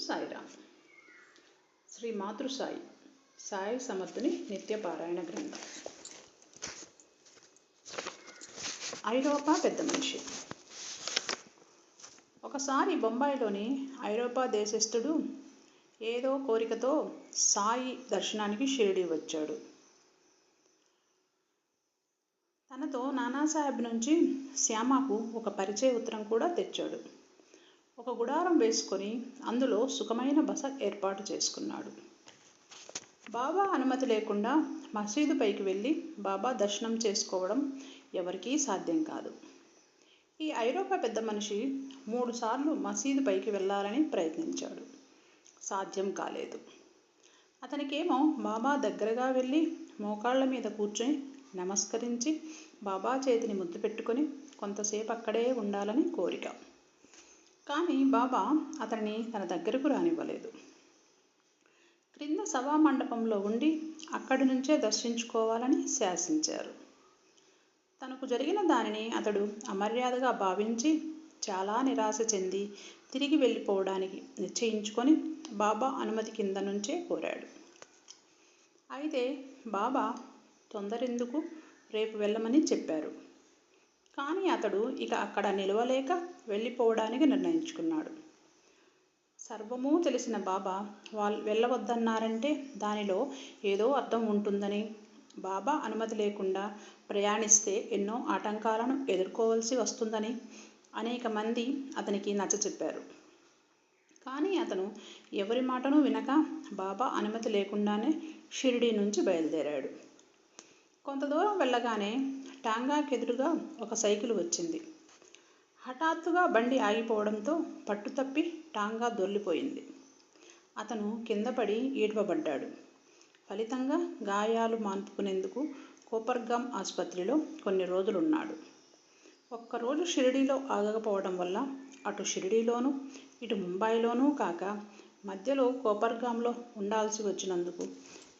సాయిరామ్. శ్రీ మాతృసాయి సాయి సమర్థుని నిత్య పారాయణ గ్రంథం. ఐరోపా పెద్ద మనిషి. ఒకసారి బొంబాయిలోని ఐరోపా దేశస్థుడు ఏదో కోరికతో సాయి దర్శనానికి షిరిడి వచ్చాడు. తనతో నానాసాహెబ్ నుంచి శ్యామకు ఒక పరిచయ ఉత్తరం కూడా తెచ్చాడు. ఒక గుడారం వేసుకొని అందులో సుఖమైన బస ఏర్పాటు చేసుకున్నాడు. బాబా అనుమతి లేకుండా మసీదు పైకి వెళ్ళి బాబా దర్శనం చేసుకోవడం ఎవరికీ సాధ్యం కాదు. ఈ ఐరోపా పెద్ద మనిషి మూడుసార్లు మసీదు పైకి వెళ్ళాలని ప్రయత్నించాడు. సాధ్యం కాలేదు. అతనికేమో బాబా దగ్గరగా వెళ్ళి మోకాళ్ళ మీద కూర్చొని నమస్కరించి బాబా చేతిని ముద్దు పెట్టుకొని కొంతసేపు అక్కడే ఉండాలని కోరిక. కానీ బాబా అతన్ని తన దగ్గరకు రానివ్వలేదు. క్రింద సభా మండపంలో ఉండి అక్కడి నుంచే దర్శించుకోవాలని శాసించారు. తనకు జరిగిన దానిని అతడు అమర్యాదగా భావించి చాలా నిరాశ చెంది తిరిగి వెళ్ళిపోవడానికి నిశ్చయించుకొని బాబా అనుమతి కింద నుంచే కోరాడు. అయితే బాబా తొందరెందుకు? రేపు వెళ్ళమని చెప్పారు. కానీ అతడు ఇక అక్కడ నిలవలేక వెళ్ళిపోవడానికి నిర్ణయించుకున్నాడు. సర్వము తెలిసిన బాబా వాళ్ళు వెళ్ళవద్దన్నారంటే దానిలో ఏదో అర్థం ఉంటుందని బాబా అనుమతి లేకుండా ప్రయాణిస్తే ఎన్నో ఆటంకాలను ఎదుర్కోవాల్సి వస్తుందని అనేక మంది అతనికి నచ్చచెప్పారు కానీ అతను ఎవరి మాటను వినక బాబా అనుమతి లేకుండానే షిరిడి నుంచి బయలుదేరాడు. కొంత దూరం వెళ్ళగానే టాంగాకెదురుగా ఒక సైకిల్ వచ్చింది. హఠాత్తుగా బండి ఆగిపోవడంతో పట్టుతప్పి టాంగా దొల్లిపోయింది అతను కింద పడి ఈడ్వబడ్డాడు ఫలితంగా గాయాలు మాన్పుకునేందుకు కోపర్గామ్ ఆసుపత్రిలో కొన్ని రోజులున్నాడు. ఒక్కరోజు షిరిడీలో ఆగకపోవడం వల్ల అటు షిరిడీలోనూ ఇటు ముంబైలోనూ కాక మధ్యలో కోపర్గాంలో ఉండాల్సి వచ్చినందుకు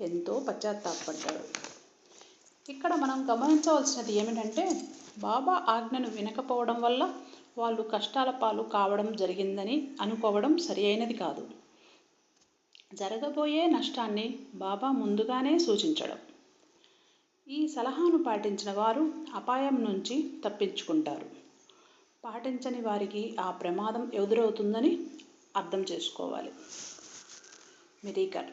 ఎంతో పశ్చాత్తాపడ్డాడు. ఇక్కడ మనం గమనించవలసినది ఏమిటంటే బాబా ఆజ్ఞను వినకపోవడం వల్ల వాళ్ళు కష్టాల పాలు కావడం జరిగిందని అనుకోవడం సరి అయినది కాదు. జరగబోయే నష్టాన్ని బాబా ముందుగానే సూచించడం. ఈ సలహాను పాటించిన వారు అపాయం నుంచి తప్పించుకుంటారు. పాటించని వారికి ఆ ప్రమాదం ఎదురవుతుందని అర్థం చేసుకోవాలి. మిరీకర్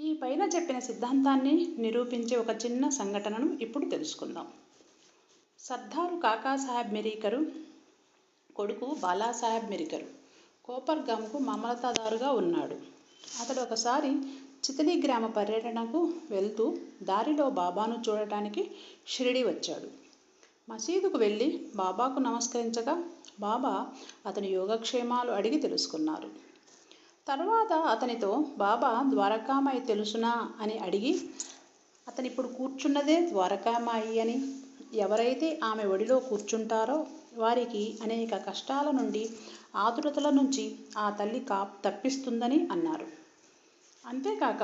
ఈ పైన చెప్పిన సిద్ధాంతాన్ని నిరూపించే ఒక చిన్న సంఘటనను ఇప్పుడు తెలుసుకుందాం. సర్దారు కాకాసాహెబ్ మిరీకరు కొడుకు బాలాసాహెబ్ మిరికరు కోపర్గాంకు మమలతాదారుగా ఉన్నాడు. అతడు ఒకసారి చితలి గ్రామ పర్యటనకు వెళ్తూ దారిలో బాబాను చూడటానికి షిరిడి వచ్చాడు. మసీదుకు వెళ్ళి బాబాకు నమస్కరించగా బాబా అతని యోగక్షేమాలు అడిగి తెలుసుకున్నారు. తర్వాత అతనితో బాబా ద్వారకామాయి తెలుసునా? అని అడిగి అతను ఇప్పుడు కూర్చున్నదే ద్వారకామాయి అని. ఎవరైతే ఆమె ఒడిలో కూర్చుంటారో వారికి అనేక కష్టాల నుండి ఆతురతల నుంచి ఆ తల్లి కా తప్పిస్తుందని అన్నారు. అంతేకాక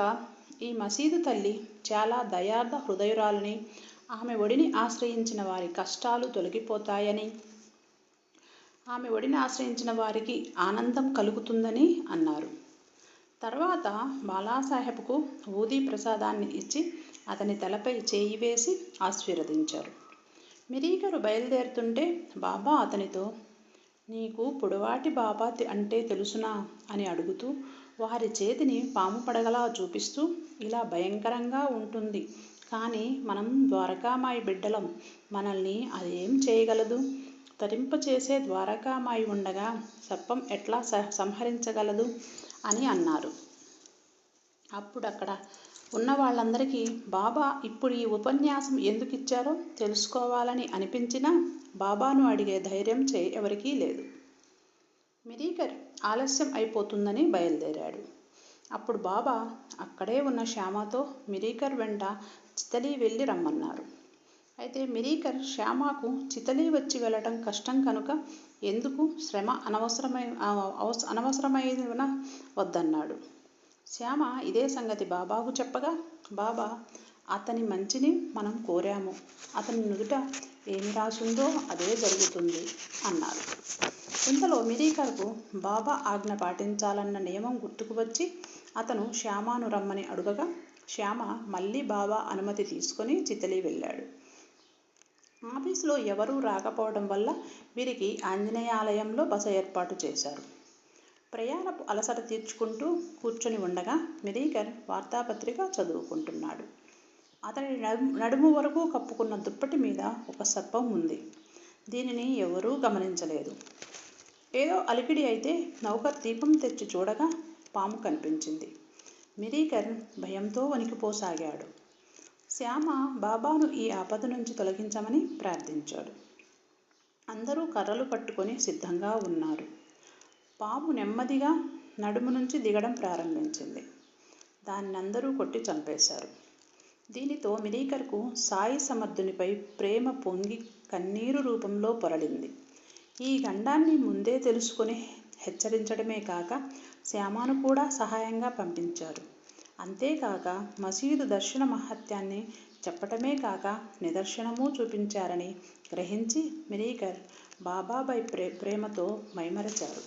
ఈ మసీదు తల్లి చాలా దయార్థ హృదయురాలని ఆమె ఒడిని ఆశ్రయించిన వారి కష్టాలు తొలగిపోతాయని ఆమె ఒడిని ఆశ్రయించిన వారికి ఆనందం కలుగుతుందని అన్నారు. తర్వాత బాలాసాహెబ్కు ఊదీ ప్రసాదాన్ని ఇచ్చి అతని తలపై చేయి వేసి ఆశీర్వదించారు. మిరీకరు బయలుదేరుతుంటే బాబా అతనితో నీకు పొడవాటి బాబా అంటే తెలుసునా? అని అడుగుతూ వారి చేతిని పాము పడగలా చూపిస్తూ ఇలా భయంకరంగా ఉంటుంది. కానీ మనం ద్వారకామాయి బిడ్డలం. మనల్ని అదేం చేయగలదు? తరింపచేసే ద్వారకామాయి ఉండగా సర్పం ఎట్లా సంహరించగలదు అని అన్నారు. అప్పుడు అక్కడ ఉన్న వాళ్ళందరికీ బాబా ఇప్పుడు ఈ ఉపన్యాసం ఎందుకు ఇచ్చారో తెలుసుకోవాలని అనిపించినా బాబాను అడిగే ధైర్యం చే ఎవరికీ లేదు. మిరీకర్ ఆలస్యం అయిపోతుందని బయలుదేరాడు. అప్పుడు బాబా అక్కడే ఉన్న శ్యామతో మిరీకర్ వెంట చితలి వెళ్ళి రమ్మన్నారు. అయితే మిరీకర్ శ్యామకు చితలి వచ్చి వెళ్ళటం కష్టం కనుక ఎందుకు శ్రమ అనవసరమై అనవసరమైన వద్దన్నాడు. శ్యామ ఇదే సంగతి బాబాకు చెప్పగా బాబా అతని మంచిని మనం కోరాము. అతని నుదుట ఏమి రాసుందో అదే జరుగుతుంది అన్నారు. ఇంతలో మిరీకర్కు బాబా ఆజ్ఞ పాటించాలన్న నియమం గుర్తుకు వచ్చి అతను శ్యామాను రమ్మని అడుగగా శ్యామ మళ్ళీ బాబా అనుమతి తీసుకొని చితలి వెళ్ళాడు. ఆఫీసులో ఎవరూ రాకపోవడం వల్ల వీరికి ఆంజనేయాలయంలో బస ఏర్పాటు చేశారు. ప్రయాణపు అలసట తీర్చుకుంటూ కూర్చొని ఉండగా మిరీకర్ వార్తాపత్రిక చదువుకుంటున్నాడు. అతని నడుము నడుము వరకు కప్పుకున్న దుప్పటి మీద ఒక సర్పం ఉంది. దీనిని ఎవరూ గమనించలేదు. ఏదో అలికిడి అయితే నౌకర్ దీపం తెచ్చి చూడగా పాము కనిపించింది. మిరీకర్ భయంతో వణికిపోసాగాడు. శ్యామ బాబాను ఈ ఆపద నుంచి తొలగించమని ప్రార్థించాడు. అందరూ కర్రలు పట్టుకొని సిద్ధంగా ఉన్నారు. పాము నెమ్మదిగా నడుము నుంచి దిగడం ప్రారంభించింది. దాన్ని అందరూ కొట్టి చంపేశారు. దీనితో మినీకర్కు సాయి సమర్థునిపై ప్రేమ పొంగి కన్నీరు రూపంలో పొరలింది. ఈ గండాన్ని ముందే తెలుసుకొని హెచ్చరించడమే కాక శ్యామాను కూడా సహాయంగా పంపించారు. అంతేకాక మసీదు దర్శన మహత్యాన్ని చెప్పటమే కాక నిదర్శనము చూపించారని గ్రహించి మిరీకర్ బాబాపై ప్రే ప్రేమతో మైమరచారు.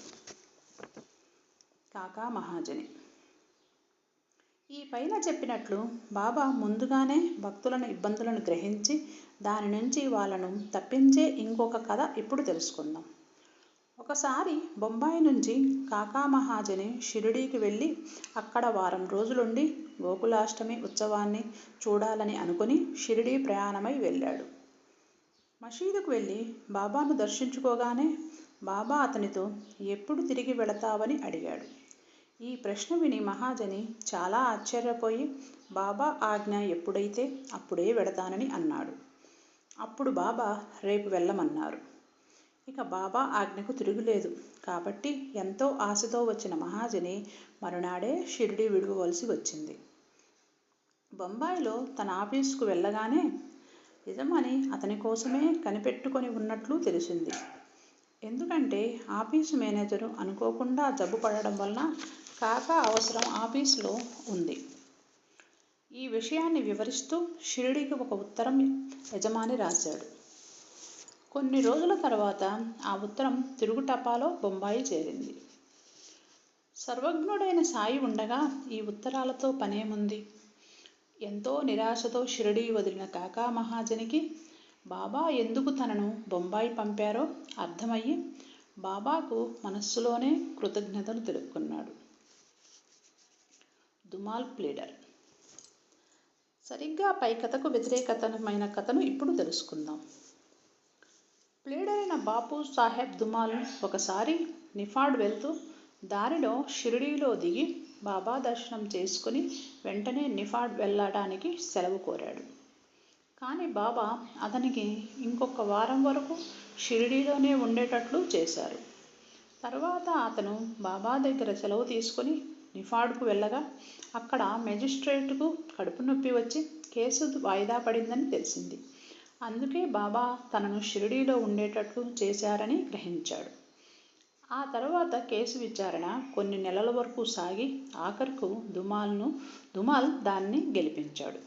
కాకా మహాజని. ఈ పైన చెప్పినట్లు బాబా ముందుగానే భక్తులను ఇబ్బందులను గ్రహించి దాని నుంచి వాళ్ళను తప్పించే ఇంకొక కథ ఇప్పుడు తెలుసుకుందాం. ఒకసారి బొంబాయి నుంచి కాకా మహాజని షిరిడీకి వెళ్ళి అక్కడ వారం రోజులుండి గోకులాష్టమి ఉత్సవాన్ని చూడాలని అనుకుని షిరిడీ ప్రయాణమై వెళ్ళాడు. మసీదుకు వెళ్ళి బాబాను దర్శించుకోగానే బాబా అతనితో ఎప్పుడు తిరిగి వెళతావని అడిగాడు. ఈ ప్రశ్న విని మహాజని చాలా ఆశ్చర్యపోయి బాబా ఆజ్ఞ ఎప్పుడైతే అప్పుడే వెళతానని అన్నాడు. అప్పుడు బాబా రేపు వెళ్ళమన్నారు. ఇక బాబా ఆజ్ఞకు తిరుగులేదు. కాబట్టి ఎంతో ఆశతో వచ్చిన మహాజని మరునాడే షిరిడి విడవలసి వచ్చింది. బొంబాయిలో తన ఆఫీసుకు వెళ్ళగానే యజమాని అతని కోసమే కనిపెట్టుకొని ఉన్నట్లు తెలిసింది. ఎందుకంటే ఆఫీసు మేనేజరు అనుకోకుండా జబ్బు పడడం వలన కాకా అవసరం ఆఫీసులో ఉంది. ఈ విషయాన్ని వివరిస్తూ షిరిడికి ఒక ఉత్తరం యజమాని రాశాడు. కొన్ని రోజుల తర్వాత ఆ ఉత్తరం తిరుగుటపాలో బొంబాయి చేరింది. సర్వజ్ఞుడైన సాయి ఉండగా ఈ ఉత్తరాలతో పనేముంది? ఎంతో నిరాశతో షిరిడీ వదిలిన కాకా మహాజనికి బాబా ఎందుకు తనను బొంబాయి పంపారో అర్థమయ్యి బాబాకు మనస్సులోనే కృతజ్ఞతలు తెలుపుకున్నాడు. దుమాల్ ప్లీడర్. సరిగ్గా పై కథకు వ్యతిరేకతమైన కథను ఇప్పుడు తెలుసుకుందాం. లీడరైన బాపు సాహెబ్ దుమాల్ ఒకసారి నిఫాడ్ వెళ్తూ దారిలో షిరిడీలో దిగి బాబా దర్శనం చేసుకుని వెంటనే నిఫాడ్ వెళ్ళడానికి సెలవు కోరాడు. కానీ బాబా అతనికి ఇంకొక వారం వరకు షిరిడీలోనే ఉండేటట్లు చేశారు. తర్వాత అతను బాబా దగ్గర సెలవు తీసుకొని నిఫాడ్కు వెళ్ళగా అక్కడ మెజిస్ట్రేట్కు కడుపు నొప్పి వచ్చి కేసు వాయిదా పడిందని తెలిసింది. అందుకే బాబా తనను షిరిడీలో ఉండేటట్లు చేశారని గ్రహించాడు. ఆ తర్వాత కేసు విచారణ కొన్ని నెలల వరకు సాగి ఆఖరుకు దుమాల్ను దుమాల్ దాన్ని గెలిపించాడు.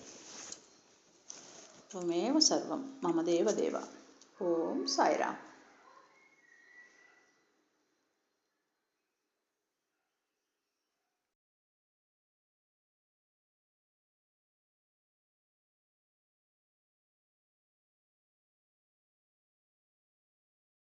తుమేవ సర్వం మమదేవ దేవ. ఓం సాయిరామ్.